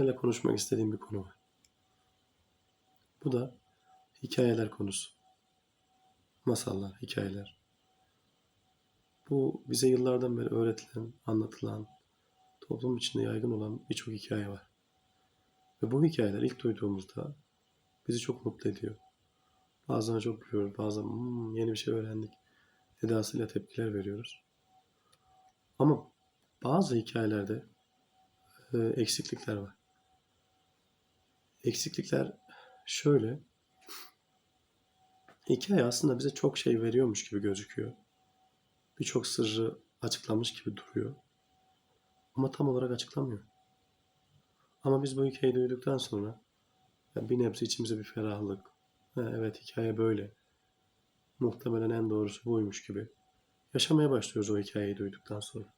sizlerle konuşmak istediğim bir konu var. Bu da hikayeler konusu. Masallar, hikayeler. Bu bize yıllardan beri öğretilen, anlatılan, toplum içinde yaygın olan birçok hikaye var. Ve bu hikayeler ilk duyduğumuzda bizi çok mutlu ediyor. Bazen çok gülüyoruz, bazen "Hmm, yeni bir şey öğrendik edasıyla tepkiler veriyoruz. Ama bazı hikayelerde e, eksiklikler var. Eksiklikler şöyle. Hikaye aslında bize çok şey veriyormuş gibi gözüküyor. Birçok sırrı açıklamış gibi duruyor. Ama tam olarak açıklamıyor. Ama biz bu hikayeyi duyduktan sonra bir nebze içimize bir ferahlık. Ha, evet hikaye böyle. Muhtemelen en doğrusu buymuş gibi. Yaşamaya başlıyoruz o hikayeyi duyduktan sonra.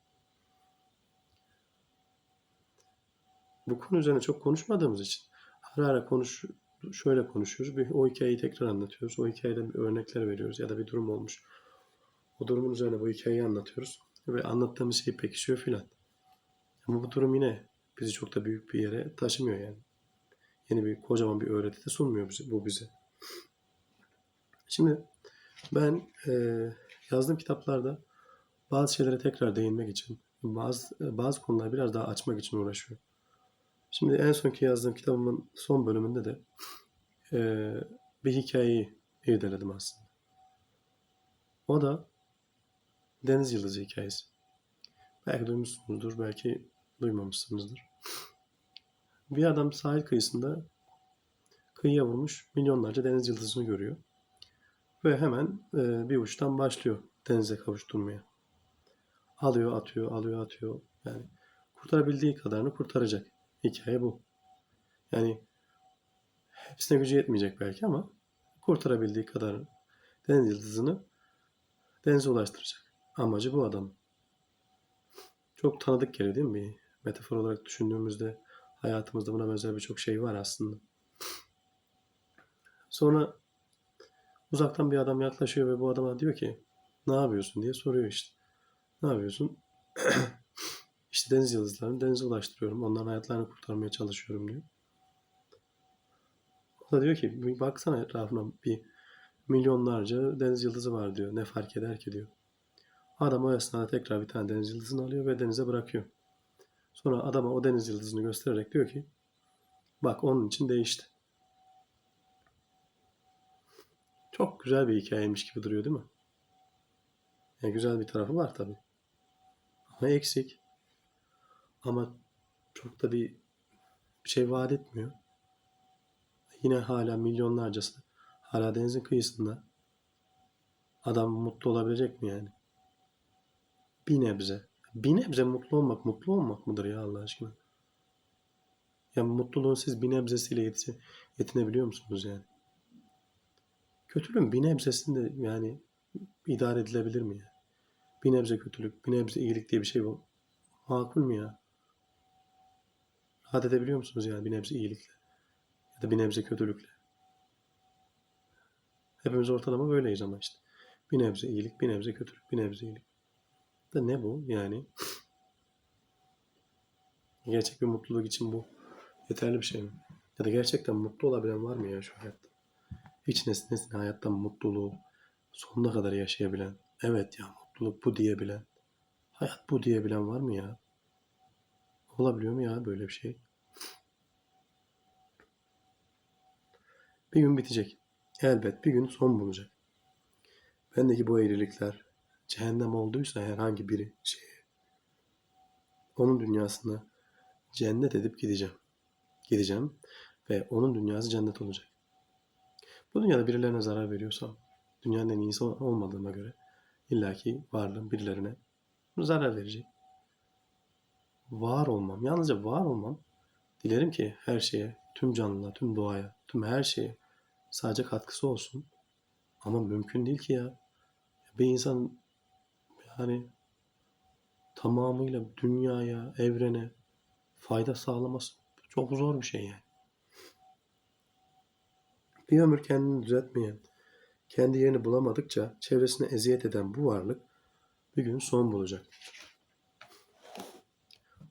Bu konu üzerine çok konuşmadığımız için ara ara konuş şöyle konuşuyoruz. Bir, o hikayeyi tekrar anlatıyoruz. O hikayeden bir örnekler veriyoruz ya da bir durum olmuş. O durumun üzerine bu hikayeyi anlatıyoruz. Ve anlattığımız şey pekişiyor filan. Ama bu durum yine bizi çok da büyük bir yere taşımıyor yani. Yeni bir kocaman bir öğreti de sunmuyor bize, bu bize. Şimdi ben e, yazdığım kitaplarda bazı şeylere tekrar değinmek için, bazı bazı konuları biraz daha açmak için uğraşıyorum. Şimdi en sonki yazdığım kitabımın son bölümünde de e, bir hikayeyi irdeledim aslında. O da Deniz Yıldızı hikayesi. Belki duymuşsunuzdur, belki duymamışsınızdır. Bir adam sahil kıyısında kıyıya vurmuş milyonlarca deniz yıldızını görüyor. Ve hemen e, bir uçtan başlıyor denize kavuşturmaya. Alıyor, atıyor, alıyor, atıyor. Yani kurtarabildiği kadarını kurtaracak. Hikaye bu. Yani hepsine gücü yetmeyecek belki ama kurtarabildiği kadar deniz yıldızını denize ulaştıracak. Amacı bu adam. Çok tanıdık geliyor değil mi? Bir metafor olarak düşündüğümüzde hayatımızda buna benzer birçok şey var aslında. Sonra uzaktan bir adam yaklaşıyor ve bu adama diyor ki ne yapıyorsun diye soruyor işte. Ne yapıyorsun? işte deniz yıldızlarını denize ulaştırıyorum. Onların hayatlarını kurtarmaya çalışıyorum diyor. O da diyor ki "Bir baksana etrafına bir milyonlarca deniz yıldızı var diyor. Ne fark eder ki diyor. Adam o esnada tekrar bir tane deniz yıldızını alıyor ve denize bırakıyor. Sonra adama o deniz yıldızını göstererek diyor ki bak onun için değişti. Çok güzel bir hikayeymiş gibi duruyor değil mi? Yani güzel bir tarafı var tabii. Ama eksik. Ama çok da bir şey vaat etmiyor. Yine hala milyonlarcası hala denizin kıyısında. Adam mutlu olabilecek mi yani? Bir nebze. Bir nebze mutlu olmak mutlu olmak mıdır ya Allah aşkına? Ya mutluluğun siz bir nebzesiyle yetine, yetinebiliyor musunuz yani? Kötülüğün bir nebzesinde yani idare edilebilir mi ya? Bir nebze kötülük, bir nebze iyilik diye bir şey bu. Makul mü ya? Rahat edebiliyor musunuz yani bir nebze iyilikle? Ya da bir nebze kötülükle? Hepimiz ortalama böyleyiz ama işte. Bir nebze iyilik, bir nebze kötülük, bir nebze iyilik. Da ne bu yani? Gerçek bir mutluluk için bu yeterli bir şey mi? Ya da gerçekten mutlu olabilen var mı ya şu hayatta? Hiç nesnesine hayattan mutluluğu sonuna kadar yaşayabilen, evet ya mutluluk bu diyebilen, hayat bu diyebilen var mı ya? Olabiliyor mu ya böyle bir şey? Bir gün bitecek. Elbet bir gün son bulacak. Bendeki bu eğrilikler cehennem olduysa herhangi biri şeye, onun dünyasında cennet edip gideceğim. Gideceğim ve onun dünyası cennet olacak. Bu dünyada birilerine zarar veriyorsam, dünyanın en iyisi olmadığıma göre illaki varlığım birilerine zarar verecek. Var olmam, yalnızca var olmam. Dilerim ki her şeye, tüm canlılığa, tüm doğaya, tüm her şeye sadece katkısı olsun. Ama mümkün değil ki ya. Bir insan yani tamamıyla dünyaya, evrene fayda sağlaması çok zor bir şey yani. Bir ömür kendini düzeltmeyen, kendi yerini bulamadıkça çevresine eziyet eden bu varlık bir gün son bulacak.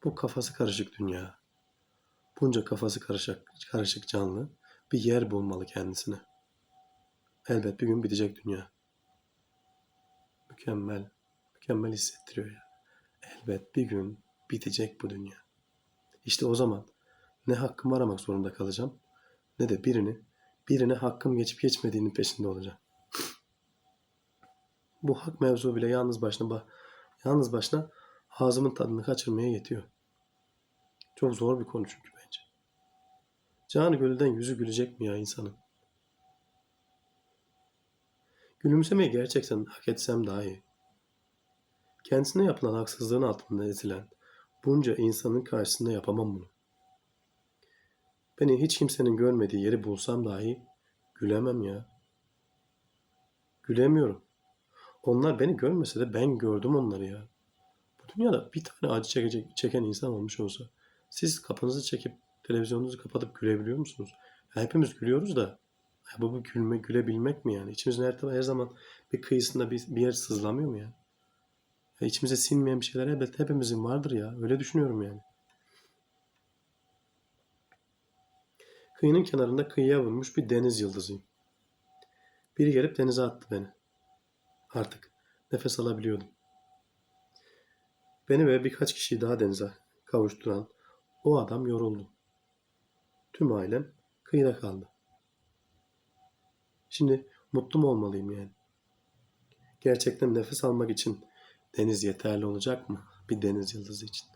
Bu kafası karışık dünya, Bunca kafası karışık, karışık canlı bir yer bulmalı kendisine. Elbet bir gün bitecek dünya. Mükemmel, mükemmel hissettiriyor ya. Elbet bir gün bitecek bu dünya. İşte o zaman ne hakkımı aramak zorunda kalacağım ne de birini, birine hakkım geçip geçmediğinin peşinde olacağım. Bu hak mevzu bile yalnız başına ba- yalnız başına ağzımın tadını kaçırmaya yetiyor. Çok zor bir konu çünkü bence. Canı gönülden yüzü gülecek mi ya insanın? Gülümsemeyi gerçekten hak etsem daha iyi. Kendisine yapılan haksızlığın altında ezilen bunca insanın karşısında yapamam bunu. Beni hiç kimsenin görmediği yeri bulsam dahi gülemem ya. Gülemiyorum. Onlar beni görmese de ben gördüm onları ya. Dünyada bir tane acı çekecek, çeken insan olmuş olsa siz kapınızı çekip televizyonunuzu kapatıp gülebiliyor musunuz? Ya hepimiz gülüyoruz da ya bu, bu gülme, gülebilmek mi yani? İçimizin her, her zaman bir kıyısında bir, bir yer sızlamıyor mu ya? ya? İçimize sinmeyen bir şeyler elbette hepimizin vardır ya. Öyle düşünüyorum yani. Kıyının kenarında kıyıya vurmuş bir deniz yıldızıyım. Biri gelip denize attı beni. Artık nefes alabiliyordum. Beni ve birkaç kişiyi daha denize kavuşturan o adam yoruldu. Tüm ailem kıyıda kaldı. Şimdi mutlu mu olmalıyım yani? Gerçekten nefes almak için deniz yeterli olacak mı? Bir deniz yıldızı için.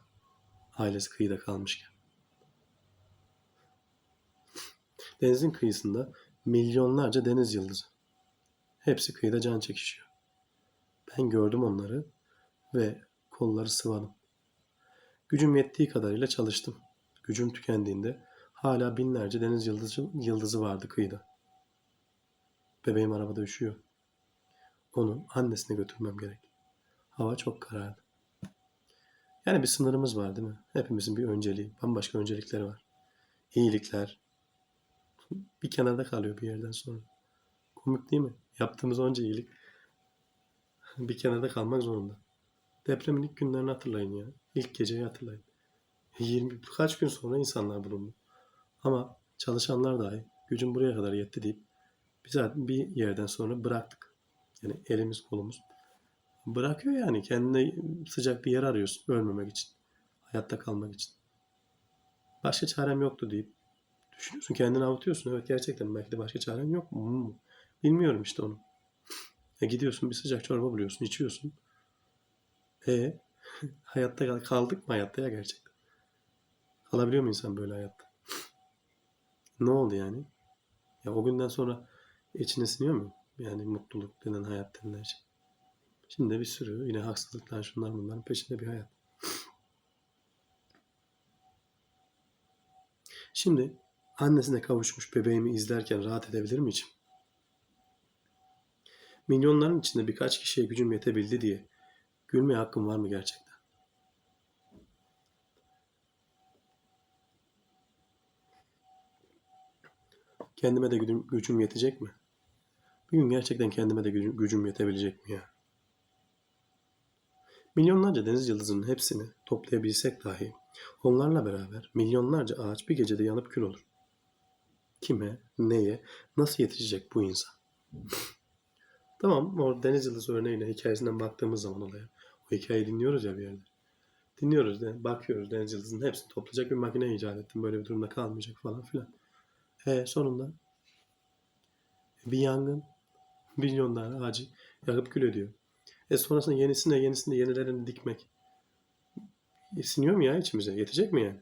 Ailesi kıyıda kalmışken. Denizin kıyısında milyonlarca deniz yıldızı. Hepsi kıyıda can çekişiyor. Ben gördüm onları ve kolları sıvadım. Gücüm yettiği kadarıyla çalıştım. Gücüm tükendiğinde hala binlerce deniz yıldızı, yıldızı vardı kıyıda. Bebeğim arabada üşüyor. Onu annesine götürmem gerek. Hava çok karardı. Yani bir sınırımız var değil mi? Hepimizin bir önceliği, bambaşka öncelikleri var. İyilikler bir kenarda kalıyor bir yerden sonra. Komik değil mi? Yaptığımız onca iyilik bir kenarda kalmak zorunda. Depremin ilk günlerini hatırlayın ya. İlk geceyi hatırlayın. 20 kaç gün sonra insanlar bulundu. Ama çalışanlar dahi gücüm buraya kadar yetti deyip biz bir yerden sonra bıraktık. Yani elimiz kolumuz bırakıyor yani. Kendine sıcak bir yer arıyorsun ölmemek için. Hayatta kalmak için. Başka çarem yoktu deyip düşünüyorsun. Kendini avutuyorsun. Evet gerçekten belki de başka çarem yok mu? Hmm. Bilmiyorum işte onu. E gidiyorsun bir sıcak çorba buluyorsun, içiyorsun. E hayatta kal- kaldık mı hayatta ya gerçekten? Kalabiliyor mu insan böyle hayatta? Ne oldu yani? Ya o günden sonra içine siniyor mu? Yani mutluluk denen hayat denilen şey. Şimdi bir sürü yine haksızlıklar şunlar bunların peşinde bir hayat. Şimdi annesine kavuşmuş bebeğimi izlerken rahat edebilir mi içim? Milyonların içinde birkaç kişiye gücüm yetebildi diye gülmeye hakkım var mı gerçekten? Kendime de gücüm, yetecek mi? Bir gün gerçekten kendime de gücüm, gücüm yetebilecek mi ya? Milyonlarca deniz yıldızının hepsini toplayabilsek dahi onlarla beraber milyonlarca ağaç bir gecede yanıp kül olur. Kime, neye, nasıl yetişecek bu insan? Tamam, o deniz yıldızı örneğine hikayesinden baktığımız zaman olaya. O hikayeyi dinliyoruz ya bir yerde. Dinliyoruz, de, bakıyoruz deniz yıldızının hepsini toplayacak bir makine icat ettim. Böyle bir durumda kalmayacak falan filan. E sonunda bir yangın milyonlar ağacı yakıp kül ediyor. E sonrasında yenisine yenisine yenilerini dikmek. E, siniyor mu ya içimize? Yetecek mi yani?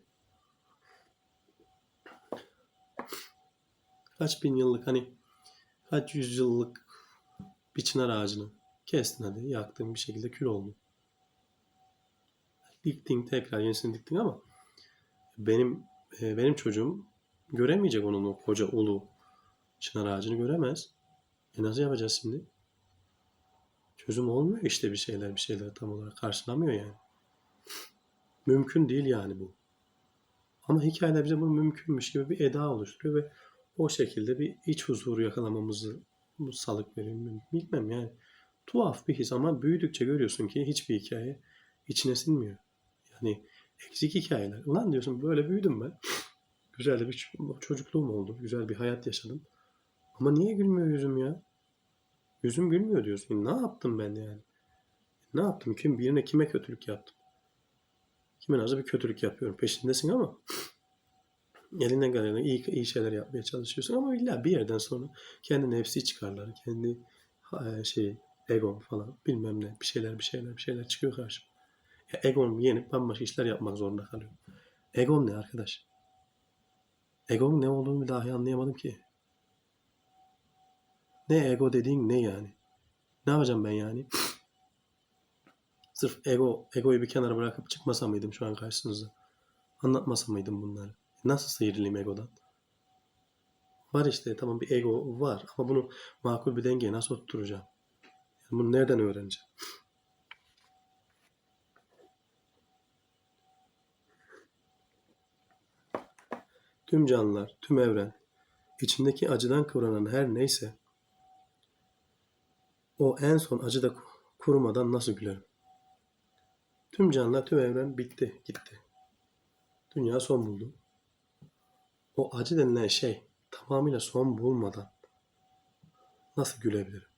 Kaç bin yıllık hani kaç yüzyıllık bir çınar ağacını kestin hadi yaktın bir şekilde kül oldu. Diktin tekrar yenisini diktin ama benim e, benim çocuğum göremeyecek onun o koca ulu çınar ağacını göremez. E nasıl yapacağız şimdi? Çözüm olmuyor işte bir şeyler bir şeyler tam olarak karşılamıyor yani. Mümkün değil yani bu. Ama hikayeler bize bunu mümkünmüş gibi bir eda oluşturuyor ve o şekilde bir iç huzuru yakalamamızı salık veriyor. Bilmem yani. Tuhaf bir his ama büyüdükçe görüyorsun ki hiçbir hikaye içine sinmiyor. Yani eksik hikayeler. Ulan diyorsun böyle büyüdüm ben. Güzel bir çocukluğum oldu. Güzel bir hayat yaşadım. Ama niye gülmüyor yüzüm ya? Yüzüm gülmüyor diyorsun. Ne yaptım ben yani? Ne yaptım? Kim birine kime kötülük yaptım? Kimin acı bir kötülük yapıyorum. Peşindesin ama elinden geleni iyi, iyi şeyler yapmaya çalışıyorsun ama illa bir yerden sonra kendi nefsi çıkarları, kendi e, şey egon falan bilmem ne bir şeyler bir şeyler bir şeyler çıkıyor karşıma. Ya egon yenip bambaşka işler yapmak zorunda kalıyorum. Egon ne arkadaş? Egonun ne olduğunu dahi anlayamadım ki. Ne ego dediğin ne yani? Ne yapacağım ben yani? Sırf ego, egoyu bir kenara bırakıp çıkmasa mıydım şu an karşınıza? Anlatmasa mıydım bunları? Nasıl sıyrılayım egodan? Var işte tamam bir ego var ama bunu makul bir dengeye nasıl oturtacağım? Yani bunu nereden öğreneceğim? Tüm canlılar, tüm evren, içindeki acıdan kıvranan her neyse o en son acıda ku- kurumadan nasıl gülerim? Tüm canlılar, tüm evren bitti, gitti. Dünya son buldu. O acı denilen şey tamamıyla son bulmadan nasıl gülebilirim?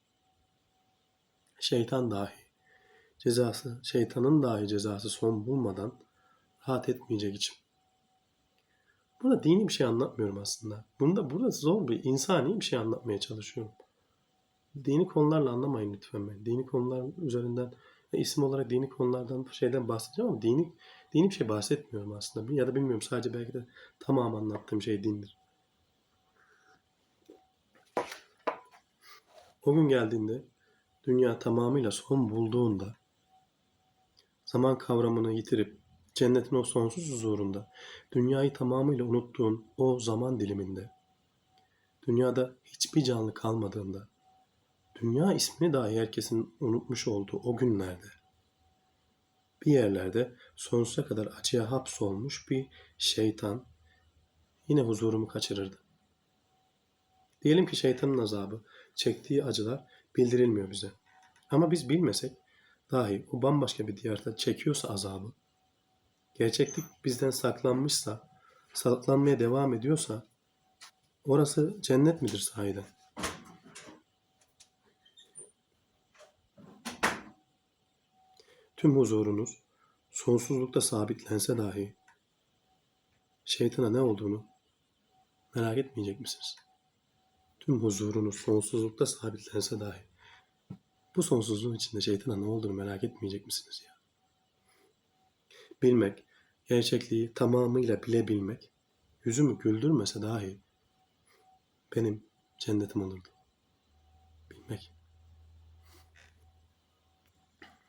Şeytan dahi cezası, şeytanın dahi cezası son bulmadan rahat etmeyecek içim. Burada dini bir şey anlatmıyorum aslında. Bunda burada zor bir insani bir şey anlatmaya çalışıyorum. Dini konularla anlamayın lütfen beni. Dini konular üzerinden isim olarak dini konulardan şeyden bahsedeceğim ama dini dini bir şey bahsetmiyorum aslında. Ya da bilmiyorum sadece belki de tamam anlattığım şey dindir. O gün geldiğinde dünya tamamıyla son bulduğunda zaman kavramını yitirip cennetin o sonsuz huzurunda dünyayı tamamıyla unuttuğun o zaman diliminde dünyada hiçbir canlı kalmadığında dünya ismini dahi herkesin unutmuş olduğu o günlerde bir yerlerde sonsuza kadar acıya hapsolmuş bir şeytan yine huzurumu kaçırırdı. Diyelim ki şeytanın azabı, çektiği acılar bildirilmiyor bize. Ama biz bilmesek dahi o bambaşka bir diyarda çekiyorsa azabı, gerçeklik bizden saklanmışsa, saklanmaya devam ediyorsa, orası cennet midir sahiden? Tüm huzurunuz sonsuzlukta sabitlense dahi şeytana ne olduğunu merak etmeyecek misiniz? Tüm huzurunuz sonsuzlukta sabitlense dahi bu sonsuzluğun içinde şeytana ne olduğunu merak etmeyecek misiniz ya? Bilmek, gerçekliği tamamıyla bilebilmek, yüzümü güldürmese dahi benim cennetim olurdu. Bilmek.